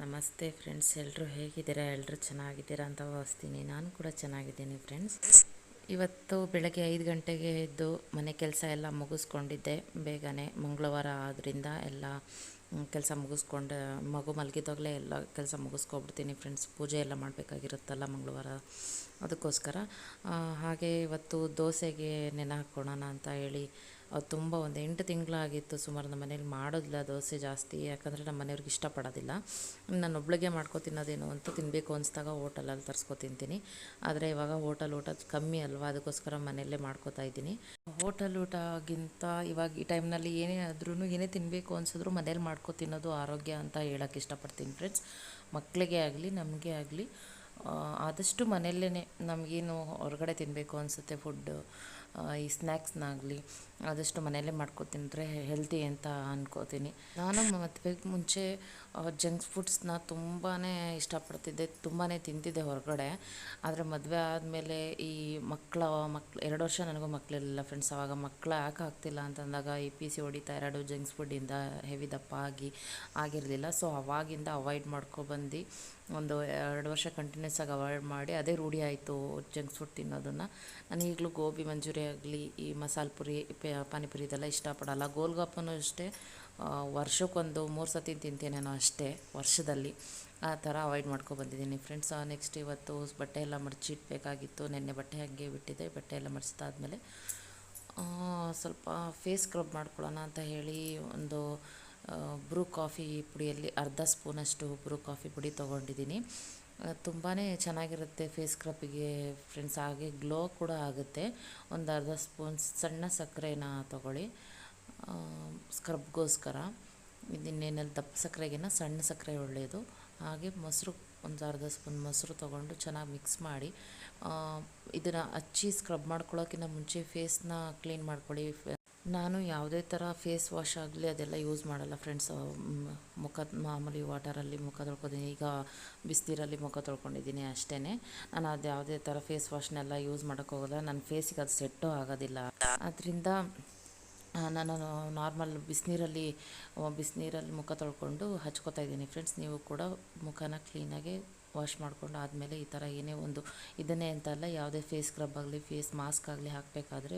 ನಮಸ್ತೆ ಫ್ರೆಂಡ್ಸ್ ಎಲ್ಲರೂ ಹೇಗಿದ್ದೀರಾ? ಎಲ್ಲರೂ ಚೆನ್ನಾಗಿದ್ದೀರಾ ಅಂತ ಭಾವಿಸ್ತೀನಿ. ನಾನು ಕೂಡ ಚೆನ್ನಾಗಿದ್ದೀನಿ ಫ್ರೆಂಡ್ಸ್. ಇವತ್ತು ಬೆಳಗ್ಗೆ ಐದು ಗಂಟೆಗೆ ಎದ್ದು ಮನೆ ಕೆಲಸ ಎಲ್ಲ ಮುಗಿಸ್ಕೊಂಡಿದ್ದೆ. ಬೇಗನೆ ಮಂಗಳವಾರ ಆದ್ದರಿಂದ ಎಲ್ಲ ಕೆಲಸ ಮುಗಿಸ್ಕೊಂಡು, ಮಗು ಮಲಗಿದಾಗಲೇ ಎಲ್ಲ ಕೆಲಸ ಮುಗಿಸ್ಕೊಬಿಡ್ತೀನಿ ಫ್ರೆಂಡ್ಸ್. ಪೂಜೆ ಎಲ್ಲ ಮಾಡಬೇಕಾಗಿರುತ್ತಲ್ಲ ಮಂಗಳವಾರ. ಅದಕ್ಕೋಸ್ಕರ ಹಾಗೆ ಇವತ್ತು ದೋಸೆಗೆ ನೆನೆ ಹಾಕ್ಕೊಳ್ಳೋಣ ಅಂತ ಹೇಳಿ ಅದು ತುಂಬ ಒಂದು ಎಂಟು ತಿಂಗಳಾಗಿತ್ತು ಸುಮಾರು ನಮ್ಮ ಮನೇಲಿ ಮಾಡೋದಿಲ್ಲ ದೋಸೆ ಜಾಸ್ತಿ, ಯಾಕಂದರೆ ನಮ್ಮ ಮನೆಯವ್ರಿಗೆ ಇಷ್ಟಪಡೋದಿಲ್ಲ. ನಾನು ಒಬ್ಳಿಗೆ ಮಾಡ್ಕೊ ತಿನ್ನೋದೇನು ಅಂತ ತಿನ್ನಬೇಕು ಅನಿಸ್ದಾಗ ಹೋಟೆಲಲ್ಲಿ ತರಿಸ್ಕೊ ತಿಂತೀನಿ. ಆದರೆ ಇವಾಗ ಹೋಟೆಲ್ ಊಟ ಕಮ್ಮಿ ಅಲ್ವಾ, ಅದಕ್ಕೋಸ್ಕರ ಮನೆಯಲ್ಲೇ ಮಾಡ್ಕೋತಾ ಇದ್ದೀನಿ. ಹೋಟೆಲ್ ಊಟಗಿಂತ ಇವಾಗ ಈ ಟೈಮ್ನಲ್ಲಿ ಏನೇ ಆದ್ರೂ ಏನೇ ತಿನ್ನಬೇಕು ಅನ್ಸಿದ್ರು ಮನೇಲಿ ಮಾಡ್ಕೊ ತಿನ್ನೋದು ಆರೋಗ್ಯ ಅಂತ ಹೇಳೋಕ್ಕೆ ಇಷ್ಟಪಡ್ತೀನಿ ಫ್ರೆಂಡ್ಸ್ ಮಕ್ಕಳಿಗೆ ಆಗಲಿ, ನಮಗೆ ಆಗಲಿ ಆದಷ್ಟು ಮನೆಯಲ್ಲೇ ನಮಗೇನು ಹೊರಗಡೆ ತಿನ್ನಬೇಕು ಅನಿಸುತ್ತೆ ಫುಡ್ಡು ಈ ಸ್ನ್ಯಾಕ್ಸ್ನಾಗಲಿ ಆದಷ್ಟು ಮನೆಯಲ್ಲೇ ಮಾಡ್ಕೊ ತಿಂದರೆ ಹೆಲ್ತಿ ಅಂತ ಅನ್ಕೋತೀನಿ. ನಾನು ಮದುವೆಗೆ ಮುಂಚೆ ಜಂಕ್ ಫುಡ್ಸ್ನ ತುಂಬಾ ಇಷ್ಟಪಡ್ತಿದ್ದೆ ತುಂಬಾ ತಿಂತಿದ್ದೆ ಹೊರಗಡೆ. ಆದರೆ ಮದುವೆ ಆದಮೇಲೆ ಈ ಮಕ್ಕಳ ಮಕ್ಳು ಎರಡು ವರ್ಷ ನನಗೂ ಮಕ್ಕಳಿರಲಿಲ್ಲ ಫ್ರೆಂಡ್ಸ್ ಆವಾಗ ಮಕ್ಕಳು ಯಾಕೆ ಆಗ್ತಿಲ್ಲ ಅಂತಂದಾಗ ಈ ಪಿ ಸಿ ಹೊಡಿತಾ ಎರಡು ಜಂಕ್ಸ್ ಫುಡ್ಡಿಂದ ಹೆವಿ ದಪ್ಪ ಆಗಿ, ಆಗಿರಲಿಲ್ಲ. ಸೊ ಅವಾಗಿಂದ ಅವಾಯ್ಡ್ ಮಾಡ್ಕೊಬಂದು ಒಂದು ಎರಡು ವರ್ಷ ಕಂಟಿನ್ಯೂಸ್ ಆಗಿ ಅವಾಯ್ಡ್ ಮಾಡಿ ಅದೇ ರೂಢಿ ಆಯಿತು ಜಂಕ್ಸ್ ಫುಡ್ ತಿನ್ನೋದನ್ನು. ನಾನು ಈಗಲೂ ಗೋಬಿ ಮಂಚೂರಿ ಆಗಲಿ, ಈ ಮಸಾಲೆ ಪುರಿ ಪಾನಿಪುರಿ ಇದೆಲ್ಲ ಇಷ್ಟಪಡಲ್ಲ. ಗೋಲ್ಗಪ್ಪನೂ ಅಷ್ಟೇ. ವರ್ಷಕ್ಕೊಂದು ಮೂರು ಸತಿ ತಿಂತೇನೇನೋ ಅಷ್ಟೇ, ವರ್ಷದಲ್ಲಿ. ಆ ಥರ ಅವಾಯ್ಡ್ ಮಾಡ್ಕೊಬಂದಿದ್ದೀನಿ ಫ್ರೆಂಡ್ಸ್ ನೆಕ್ಸ್ಟ್ ಇವತ್ತು ಬಟ್ಟೆ ಎಲ್ಲ ಮಡಚಿಡ್ಬೇಕಾಗಿತ್ತು ನೆನ್ನೆ ಬಟ್ಟೆ ಹಾಗೆ ಬಿಟ್ಟಿದ್ದೆ, ಬಟ್ಟೆ ಎಲ್ಲ ಮಡಿಸ್ತಾದ್ಮೇಲೆ ಸ್ವಲ್ಪ ಫೇಸ್ ಸ್ಕ್ರಬ್ ಮಾಡ್ಕೊಳ್ಳೋಣ ಅಂತ ಹೇಳಿ ಒಂದು ಬ್ರೂ ಕಾಫಿ ಪುಡಿಯಲ್ಲಿ ಅರ್ಧ ಸ್ಪೂನಷ್ಟು ಬ್ರೂ ಕಾಫಿ ಪುಡಿ ತೊಗೊಂಡಿದ್ದೀನಿ. ತುಂಬಾ ಚೆನ್ನಾಗಿರುತ್ತೆ ಫೇಸ್ ಸ್ಕ್ರಬ್ಗೆ ಫ್ರೆಂಡ್ಸ್ ಹಾಗೆ ಗ್ಲೋ ಕೂಡ ಆಗುತ್ತೆ. ಒಂದು ಅರ್ಧ ಸ್ಪೂನ್ ಸಣ್ಣ ಸಕ್ಕರೆನ ತಗೊಳ್ಳಿ. ಸ್ಕ್ರಬ್ಗೋಸ್ಕರ, ಇದನ್ನೇನಲ್ಲಿ ದಪ್ಪ ಸಕ್ಕರೆಗಿನ ಸಣ್ಣ ಸಕ್ಕರೆ ಒಳ್ಳೆಯದು. ಹಾಗೆ ಮೊಸರು, ಒಂದು ಅರ್ಧ ಸ್ಪೂನ್ ಮೊಸರು ತೊಗೊಂಡು ಚೆನ್ನಾಗಿ ಮಿಕ್ಸ್ ಮಾಡಿ ಇದನ್ನು ಹಚ್ಚಿ ಸ್ಕ್ರಬ್ ಮಾಡ್ಕೊಳ್ಳೋಕ್ಕಿಂತ ಮುಂಚೆ ಫೇಸ್ನ ಕ್ಲೀನ್ ಮಾಡ್ಕೊಳ್ಳಿ. ನಾನು ಯಾವುದೇ ಥರ ಫೇಸ್ ವಾಶ್ ಆಗಲಿ ಅದೆಲ್ಲ ಯೂಸ್ ಮಾಡಲ್ಲ ಫ್ರೆಂಡ್ಸ್ ಮುಖದ ಮಾಮೂಲಿ ವಾಟರಲ್ಲಿ ಮುಖ ತೊಳ್ಕೊತೀನಿ. ಈಗ ಬಿಸಿನೀರಲ್ಲಿ ಮುಖ ತೊಳ್ಕೊಂಡಿದ್ದೀನಿ ಅಷ್ಟೇ ನಾನು ಅದು ಯಾವುದೇ ಥರ ಫೇಸ್ ವಾಶ್ನೆಲ್ಲ ಯೂಸ್ ಮಾಡೋಕ್ಕೋಗಲ್ಲ. ನನ್ನ ಫೇಸಿಗೆ ಅದು ಸೆಟ್ಟು ಆಗೋದಿಲ್ಲ. ಅದರಿಂದ ನಾನು ನಾರ್ಮಲ್ ಬಿಸಿನೀರಲ್ಲಿ ಬಿಸಿನೀರಲ್ಲಿ ಮುಖ ತೊಳ್ಕೊಂಡು ಹಚ್ಕೋತಾ ಇದ್ದೀನಿ. ಫ್ರೆಂಡ್ಸ್ ನೀವು ಕೂಡ ಮುಖನ ಕ್ಲೀನಾಗಿ ವಾಶ್ ಮಾಡಿಕೊಂಡು ಆದಮೇಲೆ ಈ ಥರ ಏನೇ ಒಂದು ಇದನ್ನೇ ಅಂತಲ್ಲ ಯಾವುದೇ ಫೇಸ್ ಸ್ಕ್ರಬ್ ಆಗಲಿ ಫೇಸ್ ಮಾಸ್ಕ್ ಆಗಲಿ ಹಾಕಬೇಕಾದ್ರೆ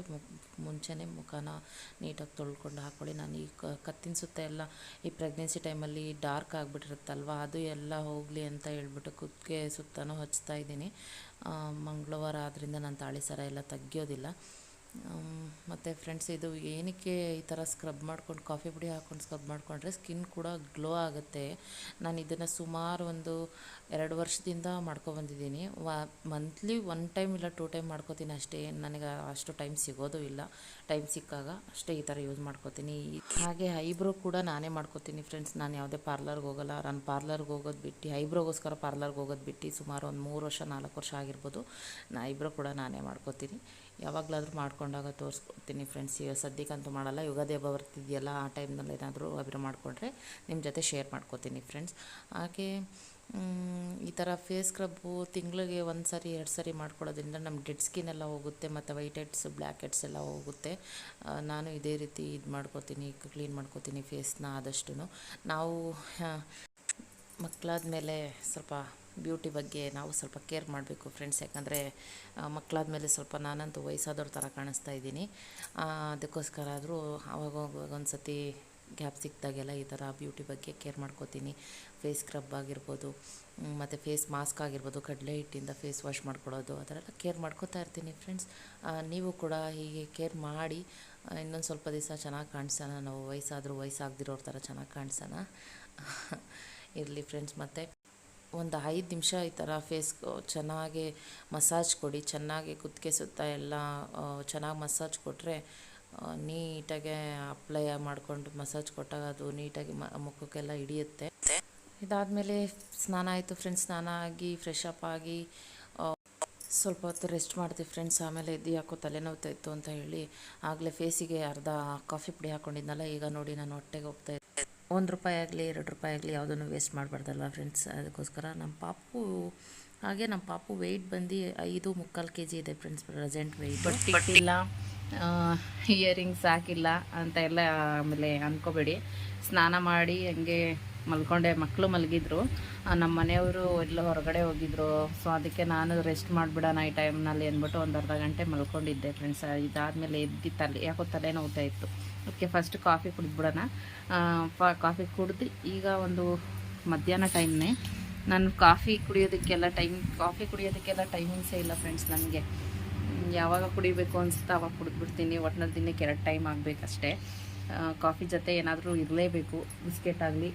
ಮುಂಚೆನೇ ಮುಖನ ನೀಟಾಗಿ ತೊಳ್ಕೊಂಡು ಹಾಕ್ಕೊಳ್ಳಿ. ನಾನು ಈ ಕತ್ತಿನ ಸುತ್ತ ಎಲ್ಲ ಈ ಪ್ರೆಗ್ನೆನ್ಸಿ ಟೈಮಲ್ಲಿ ಡಾರ್ಕ್ ಆಗಿಬಿಟ್ಟಿರುತ್ತಲ್ವ, ಅದು ಎಲ್ಲ ಹೋಗಲಿ ಅಂತ ಹೇಳ್ಬಿಟ್ಟು ಕುತ್ತಿಗೆ ಸುತ್ತನೂ ಹಚ್ತಾ ಇದ್ದೀನಿ. ಮಂಗಳವಾರ ಆದ್ದರಿಂದ ನಾನು ತಾಳಿ ಸರ ಎಲ್ಲ ತೆಗಿಯೋದಿಲ್ಲ. ಮತ್ತು ಫ್ರೆಂಡ್ಸ್ ಇದು ಏನಕ್ಕೆ ಈ ಥರ ಸ್ಕ್ರಬ್ ಮಾಡ್ಕೊಂಡು ಕಾಫಿ ಪುಡಿ ಹಾಕ್ಕೊಂಡು ಸ್ಕ್ರಬ್ ಮಾಡಿಕೊಂಡ್ರೆ ಸ್ಕಿನ್ ಕೂಡ ಗ್ಲೋ ಆಗುತ್ತೆ. ನಾನು ಇದನ್ನು ಸುಮಾರು ಒಂದು ಎರಡು ವರ್ಷದಿಂದ ಮಾಡ್ಕೊಬಂದಿದ್ದೀನಿ ವ ಮಂತ್ಲಿ ಒನ್ ಟೈಮ್ ಇಲ್ಲ ಟೂ ಟೈಮ್ ಮಾಡ್ಕೋತೀನಿ ಅಷ್ಟೇ. ನನಗೆ ಅಷ್ಟು ಟೈಮ್ ಸಿಗೋದು ಇಲ್ಲ. ಟೈಮ್ ಸಿಕ್ಕಾಗ ಅಷ್ಟೇ ಈ ಥರ ಯೂಸ್ ಮಾಡ್ಕೋತೀನಿ. ಹಾಗೆ ಐಬ್ರೋ ಕೂಡ ನಾನೇ ಮಾಡ್ಕೋತೀನಿ ಫ್ರೆಂಡ್ಸ್ ನಾನು ಯಾವುದೇ ಪಾರ್ಲರ್ಗೆ ಹೋಗಲ್ಲ. ನಾನು ಪಾರ್ಲರ್ಗೆ ಹೋಗೋದು ಬಿಟ್ಟು ಐಬ್ರೋಗೋಸ್ಕರ ಪಾರ್ಲರ್ಗೆ ಹೋಗೋದು ಬಿಟ್ಟು ಸುಮಾರು ಒಂದು ಮೂರು ವರ್ಷ ನಾಲ್ಕು ವರ್ಷ ಆಗಿರ್ಬೋದು, ನಾ ಐಬ್ರೋ ಕೂಡ ನಾನೇ ಮಾಡ್ಕೋತೀನಿ. ಯಾವಾಗಲಾದ್ರೂ ಮಾಡ್ಕೊಂಡಾಗ ತೋರಿಸ್ಕೊಡ್ತೀನಿ ಫ್ರೆಂಡ್ಸ್ ಈಗ ಸದ್ಯಕ್ಕಂತೂ ಮಾಡಲ್ಲ. ಯುಗಾದಿ ಹಬ್ಬ ಬರ್ತಿದೆಯಲ್ಲ, ಆ ಟೈಮ್ನಲ್ಲಿ ಏನಾದರೂ ಅಭಿರ ಮಾಡಿಕೊಂಡ್ರೆ ನಿಮ್ಮ ಜೊತೆ ಶೇರ್ ಮಾಡ್ಕೋತೀನಿ ಫ್ರೆಂಡ್ಸ್ ಹಾಗೆ ಈ ಥರ ಫೇಸ್ ಸ್ಕ್ರಬ್ಬು ತಿಂಗಳಿಗೆ ಒಂದು ಸರಿ ಎರಡು ಸರಿ ಮಾಡ್ಕೊಳ್ಳೋದ್ರಿಂದ ನಮ್ಮ ಡೆಡ್ ಸ್ಕಿನ್ ಎಲ್ಲ ಹೋಗುತ್ತೆ, ಮತ್ತು ವೈಟ್ ಹೆಡ್ಸ್ ಬ್ಲ್ಯಾಕ್ ಹೆಡ್ಸ್ ಎಲ್ಲ ಹೋಗುತ್ತೆ. ನಾನು ಇದೇ ರೀತಿ ಇದು ಮಾಡ್ಕೋತೀನಿ ಕ್ಲೀನ್ ಮಾಡ್ಕೋತೀನಿ ಫೇಸ್ನ ಆದಷ್ಟು ನಾವು ಮಕ್ಕಳಾದ ಮೇಲೆ ಸ್ವಲ್ಪ ಬ್ಯೂಟಿ ಬಗ್ಗೆ ನಾವು ಸ್ವಲ್ಪ ಕೇರ್ ಮಾಡಬೇಕು ಫ್ರೆಂಡ್ಸ್ ಯಾಕಂದರೆ ಮಕ್ಕಳಾದ ಮೇಲೆ ಸ್ವಲ್ಪ ನಾನಂತೂ ವಯಸ್ಸಾದವ್ರ ಥರ ಕಾಣಿಸ್ತಾ ಇದ್ದೀನಿ. ಅದಕ್ಕೋಸ್ಕರ ಆದರೂ ಆವಾಗ ಒಂದು ಸತಿ ಗ್ಯಾಪ್ ಸಿಕ್ಕಿದಾಗೆಲ್ಲ ಈ ಥರ ಬ್ಯೂಟಿ ಬಗ್ಗೆ ಕೇರ್ ಮಾಡ್ಕೋತೀನಿ. ಫೇಸ್ ಸ್ಕ್ರಬ್ ಆಗಿರ್ಬೋದು ಮತ್ತು ಫೇಸ್ ಮಾಸ್ಕ್ ಆಗಿರ್ಬೋದು, ಕಡಲೆ ಹಿಟ್ಟಿಂದ ಫೇಸ್ ವಾಶ್ ಮಾಡ್ಕೊಳ್ಳೋದು, ಆ ಕೇರ್ ಮಾಡ್ಕೋತಾ ಇರ್ತೀನಿ ಫ್ರೆಂಡ್ಸ್ ನೀವು ಕೂಡ ಹೀಗೆ ಕೇರ್ ಮಾಡಿ ಇನ್ನೊಂದು ಸ್ವಲ್ಪ ದಿವಸ ಚೆನ್ನಾಗಿ ಕಾಣಿಸೋಣ. ನಾವು ವಯಸ್ಸಾದರೂ ವಯಸ್ಸಾಗದಿರೋರ ಥರ ಚೆನ್ನಾಗಿ ಕಾಣಿಸೋಣ. ಇರಲಿ ಫ್ರೆಂಡ್ಸ್ ಮತ್ತು ಒಂದು ಐದು ನಿಮಿಷ ಈ ಥರ ಫೇಸ್ ಚೆನ್ನಾಗಿ ಮಸಾಜ್ ಕೊಡಿ, ಚೆನ್ನಾಗಿ ಕುತ್ತಿಗೆ ಸುತ್ತ ಎಲ್ಲ ಚೆನ್ನಾಗಿ ಮಸಾಜ್ ಕೊಟ್ಟರೆ ನೀಟಾಗೆ ಅಪ್ಲೈ ಮಾಡಿಕೊಂಡು ಮಸಾಜ್ ಕೊಟ್ಟಾಗ ಅದು ನೀಟಾಗಿ ಮ, ಮುಖಕ್ಕೆಲ್ಲ ಹಿಡಿಯುತ್ತೆ. ಇದಾದಮೇಲೆ ಸ್ನಾನ ಆಯಿತು ಫ್ರೆಂಡ್ಸ್ ಸ್ನಾನ ಆಗಿ ಫ್ರೆಶ್ ಅಪ್ ಆಗಿ ಸ್ವಲ್ಪ ಹೊತ್ತು ರೆಸ್ಟ್ ಮಾಡ್ತೀವಿ ಫ್ರೆಂಡ್ಸ್ ಆಮೇಲೆ ಇದು ಯಾಕೋ ತಲೆನೋವ್ತಾ ಇತ್ತು ಅಂತ ಹೇಳಿ ಆಗಲೇ ಫೇಸಿಗೆ ಅರ್ಧ ಕಾಫಿ ಪುಡಿ ಹಾಕ್ಕೊಂಡಿದ್ನಲ್ಲ ಈಗ ನೋಡಿ ನಾನು ಹೊಟ್ಟೆಗೆ ಹೋಗ್ತಾ ಒಂದು ರೂಪಾಯಿ ಆಗಲಿ ಎರಡು ರೂಪಾಯಿ ಆಗಲಿ ಯಾವುದನ್ನು ವೇಸ್ಟ್ ಮಾಡಬಾರ್ದಲ್ವ ಫ್ರೆಂಡ್ಸ್ ಅದಕ್ಕೋಸ್ಕರ ನಮ್ಮ ಪಾಪು ಹಾಗೆ ನಮ್ಮ ಪಾಪು ವೆಯ್ಟ್ ಬಂದು ಐದು ಮುಕ್ಕಾಲು ಕೆ ಜಿ ಇದೆ ಫ್ರೆಂಡ್ಸ್ ಪ್ರೆಸೆಂಟ್ ವೆಯ್ಟ್ ಬಟ್ಟಿಲ್ಲ ಇಯರಿಂಗ್ಸ್ ಹಾಕಿಲ್ಲ ಅಂತ ಎಲ್ಲ ಆಮೇಲೆ ಅಂದ್ಕೋಬೇಡಿ ಸ್ನಾನ ಮಾಡಿ ಹಂಗೆ ಮಲ್ಕೊಂಡೆ ಮಕ್ಕಳು ಮಲಗಿದ್ರು. ನಮ್ಮ ಮನೆಯವರು ಎಲ್ಲ ಹೊರಗಡೆ ಹೋಗಿದ್ರು. ಸೊ ಅದಕ್ಕೆ ನಾನು ರೆಸ್ಟ್ ಮಾಡಿಬಿಡೋಣ ಈ ಟೈಮ್ನಲ್ಲಿ ಅಂದ್ಬಿಟ್ಟು ಒಂದು ಅರ್ಧ ಗಂಟೆ ಮಲ್ಕೊಂಡಿದ್ದೆ ಫ್ರೆಂಡ್ಸ್ ಇದಾದಮೇಲೆ ಎದ್ದು ತಲೆ, ಯಾಕೋ ತಲೆ ನೋವ್ತಾ ಇತ್ತು. ಅದಕ್ಕೆ ಫಸ್ಟ್ ಕಾಫಿ ಕುಡಿದ್ಬಿಡೋಣ. ಕಾಫಿ ಕುಡಿದು ಈಗ ಒಂದು ಮಧ್ಯಾಹ್ನ ಟೈಮ್ನೇ ನಾನು ಕಾಫಿ ಕುಡಿಯೋದಕ್ಕೆಲ್ಲ ಟೈಮ್ ಕಾಫಿ ಕುಡಿಯೋದಕ್ಕೆಲ್ಲ ಟೈಮಿಂಗ್ಸೇ ಇಲ್ಲ ಫ್ರೆಂಡ್ಸ್ ನನಗೆ. ಯಾವಾಗ ಕುಡಿಬೇಕು ಅನಿಸುತ್ತೆ ಅವಾಗ ಕುಡಿದ್ಬಿಡ್ತೀನಿ. ಒಟ್ಟಿನಲ್ಲಿ ದಿನಕ್ಕೆ ಎರಡು ಟೈಮ್ ಆಗಬೇಕಷ್ಟೇ. ಕಾಫಿ ಜೊತೆ ಏನಾದರೂ ಇರಲೇಬೇಕು. ಬಿಸ್ಕೆಟ್ ಆಗಲಿ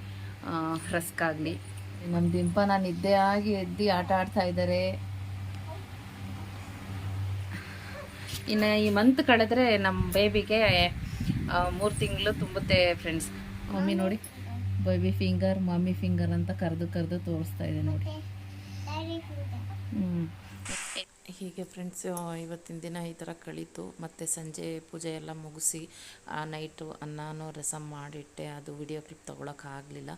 ರಸ್ಕ್ ಆಗಲಿ. ನಮ್ಮ ದಿಂಪ ನಾನು ನಿದ್ದೆ ಆಗಿ ಎದ್ದು ಆಟ ಆಡ್ತಾ ಇದ್ದಾರೆ ಇನ್ನು ಈ ಮಂತ್ ಕಳೆದ್ರೆ ನಮ್ಮ ಬೇಬಿಗೆ ಮೂರು ತಿಂಗಳು ತುಂಬುತ್ತೆ ಫ್ರೆಂಡ್ಸ್ ಮಮ್ಮಿ ನೋಡಿ. ಬೇಬಿ ಫಿಂಗರ್ ಮಮ್ಮಿ ಫಿಂಗರ್ ಅಂತ ಕರೆದು ಕರೆದು ತೋರಿಸ್ತಾ ಇದೆ ನೋಡಿ. ಹ್ಞೂ ಹೀಗೆ ಫ್ರೆಂಡ್ಸ್ ಇವತ್ತಿನ ದಿನ ಈ ಥರ ಕಳೀತು. ಮತ್ತು ಸಂಜೆ ಪೂಜೆ ಎಲ್ಲ ಮುಗಿಸಿ, ಆ ನೈಟು ಅನ್ನನೂ ರಸಮ್ ಮಾಡಿಟ್ಟೆ. ಅದು ವಿಡಿಯೋ ಕ್ಲಿಪ್ ತೊಗೊಳಕ್ಕಾಗಲಿಲ್ಲ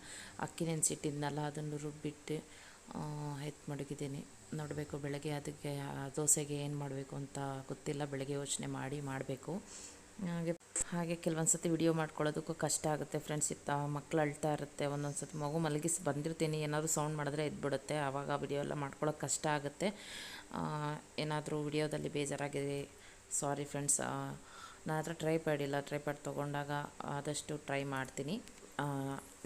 ಅಕ್ಕಿ ನೆನೆಸಿಟ್ಟಿದ್ನಲ್ಲ, ಅದನ್ನು ರುಬ್ಬಿಟ್ಟು ಎತ್ತು ಮಡಗಿದ್ದೀನಿ. ನೋಡಬೇಕು ಬೆಳಗ್ಗೆ ಅದಕ್ಕೆ ದೋಸೆಗೆ ಏನು ಮಾಡಬೇಕು ಅಂತ ಗೊತ್ತಿಲ್ಲ. ಬೆಳಗ್ಗೆ ಯೋಚನೆ ಮಾಡಿ ಮಾಡಬೇಕು. ಹಾಗೆ ಹಾಗೆ ಕೆಲವೊಂದು ಸತಿ ವಿಡಿಯೋ ಮಾಡ್ಕೊಳ್ಳೋದಕ್ಕೂ ಕಷ್ಟ ಆಗುತ್ತೆ ಫ್ರೆಂಡ್ಸ್ ಇತ್ತ, ಮಕ್ಳು ಅಳ್ತಾ ಇರುತ್ತೆ ಒಂದೊಂದು ಸತಿ ಮಗು ಮಲಗಿಸಿ ಬಂದಿರ್ತೀನಿ, ಏನಾದರೂ ಸೌಂಡ್ ಮಾಡಿದ್ರೆ ಎದ್ಬಿಡುತ್ತೆ, ಆವಾಗ ವಿಡಿಯೋ ಎಲ್ಲ ಮಾಡ್ಕೊಳ್ಳೋಕೆ ಕಷ್ಟ ಆಗುತ್ತೆ. ಏನಾದರೂ ವಿಡಿಯೋದಲ್ಲಿ ಬೇಜಾರಾಗಿದೆ ಸಾರಿ ಫ್ರೆಂಡ್ಸ್ ನನ್ನ ಹತ್ರ ಪ್ಯಾಡಿಲ್ಲ ಇಲ್ಲ ಟ್ರೈಪ್ಯಾಡ್ ತೊಗೊಂಡಾಗ ಆದಷ್ಟು ಟ್ರೈ ಮಾಡ್ತೀನಿ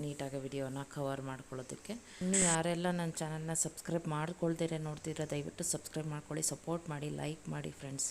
ನೀಟಾಗಿ ವಿಡಿಯೋನ ಕವರ್ ಮಾಡ್ಕೊಳ್ಳೋದಕ್ಕೆ. ಇನ್ನು ಯಾರೆಲ್ಲ ನನ್ನ ಚಾನಲ್ನ ಸಬ್ಸ್ಕ್ರೈಬ್ ಮಾಡ್ಕೊಳ್ದಿರ ನೋಡ್ತಿದ್ರೆ ದಯವಿಟ್ಟು ಸಬ್ಸ್ಕ್ರೈಬ್ ಮಾಡ್ಕೊಳ್ಳಿ ಸಪೋರ್ಟ್ ಮಾಡಿ ಲೈಕ್ ಮಾಡಿ ಫ್ರೆಂಡ್ಸ್